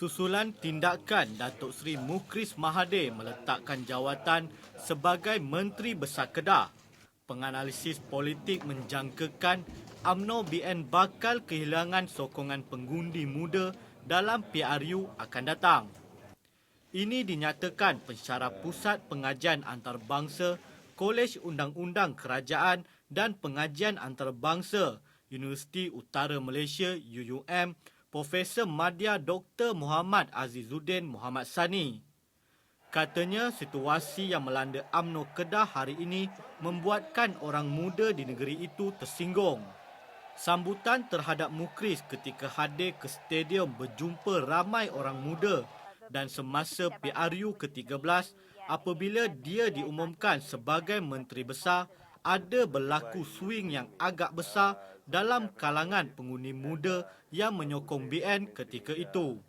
Susulan tindakan Datuk Seri Mukris Mahathir meletakkan jawatan sebagai Menteri Besar Kedah, penganalisis politik menjangkakan AMNO BN bakal kehilangan sokongan pengundi muda dalam PRU akan datang. Ini dinyatakan pensyarah Pusat Pengajian Antarabangsa Kolej Undang-Undang Kerajaan dan Pengajian Antarabangsa Universiti Utara Malaysia UUM Profesor Madya Dr. Muhammad Azizuddin Muhammad Sani. Katanya situasi yang melanda AMNO Kedah hari ini membuatkan orang muda di negeri itu tersinggung. Sambutan terhadap Mukris ketika hadir ke stadium berjumpa ramai orang muda dan semasa PRU ke-13 apabila dia diumumkan sebagai Menteri Besar ada berlaku swing yang agak besar dalam kalangan pengundi muda yang menyokong BN ketika itu.